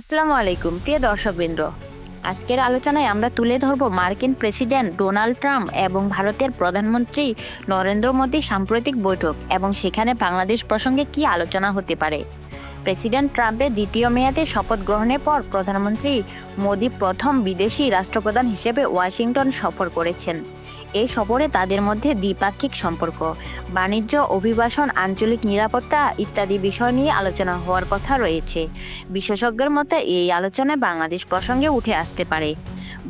আসসালামু আলাইকুম, প্রিয় দর্শকবৃন্দ। আজকের আলোচনায় আমরা তুলে ধরব মার্কিন প্রেসিডেন্ট ডোনাল্ড ট্রাম্প এবং ভারতের প্রধানমন্ত্রী নরেন্দ্র মোদীর সাম্প্রতিক বৈঠক এবং সেখানে বাংলাদেশ প্রসঙ্গে কি আলোচনা হতে পারে। প্রেসিডেন্ট ট্রাম্পের দ্বিতীয় মেয়াদে শপথ গ্রহণের পর প্রধানমন্ত্রী মোদী প্রথম বিদেশি রাষ্ট্রপ্রধান হিসেবে ওয়াশিংটন সফর করেছেন। এই সফরে তাদের মধ্যে দ্বিপাক্ষিক সম্পর্ক, বাণিজ্য, অভিবাসন, আঞ্চলিক নিরাপত্তা ইত্যাদি বিষয় নিয়ে আলোচনা হওয়ার কথা রয়েছে। বিশেষজ্ঞের মতে এই আলোচনায় বাংলাদেশ প্রসঙ্গে উঠে আসতে পারে।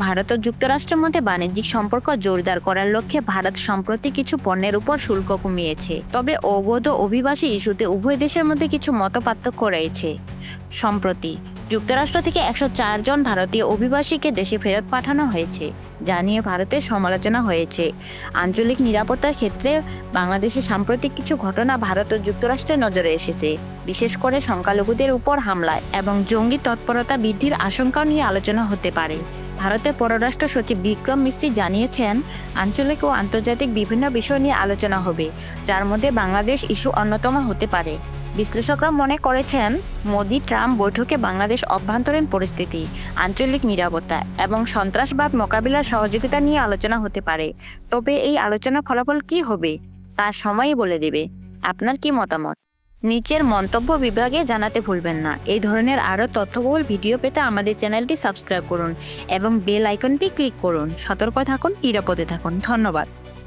ভারত ও যুক্তরাষ্ট্রের মধ্যে বাণিজ্যিক সম্পর্ক জোরদার করার লক্ষ্যে ভারত সম্প্রতি কিছু পণ্যের উপর শুল্ক কমিয়েছে। তবে অবৈধ অভিবাসী ইস্যুতে উভয় দেশের মধ্যে কিছু মতপার্থক্য রয়েছে। সম্প্রতি যুক্তরাষ্ট্র থেকে একশো জন ভারতীয় অভিবাসীকে দেশে ফেরত পাঠানো হয়েছে, যা নিয়ে ভারতের সমালোচনা হয়েছে। আঞ্চলিক নিরাপত্তার ক্ষেত্রে বাংলাদেশে সাম্প্রতিক কিছু ঘটনা ভারত ও যুক্তরাষ্ট্রের নজরে এসেছে, বিশেষ করে সংখ্যালঘুদের উপর হামলা এবং জঙ্গি তৎপরতা বৃদ্ধির আশঙ্কা নিয়ে আলোচনা হতে পারে। ভারতের পররাষ্ট্র সচিব বিক্রম মিস্ত্রি জানিয়েছেন, আঞ্চলিক ও আন্তর্জাতিক বিভিন্ন বিষয় নিয়ে আলোচনা হবে, যার মধ্যে বাংলাদেশ ইস্যু অন্যতম হতে পারে। বিশ্লেষকরা মনে করেছেন, মোদি ট্রাম্প বৈঠকে বাংলাদেশ অভ্যন্তরীণ পরিস্থিতি, আঞ্চলিক নিরাপত্তা এবং সন্ত্রাসবাদ মোকাবিলার সহযোগিতা নিয়ে আলোচনা হতে পারে। তবে এই আলোচনার ফলাফল কি হবে, তা সময়ই বলে দেবে। আপনার কি মতামত? নিচের মন্তব্য বিভাগে জানাতে ভুলবেন না। এই ধরনের আরও তথ্যবহুল ভিডিও পেতে আমাদের চ্যানেলটি সাবস্ক্রাইব করুন এবং বেল আইকনটি ক্লিক করুন। সতর্ক থাকুন, নিরাপদে থাকুন। ধন্যবাদ।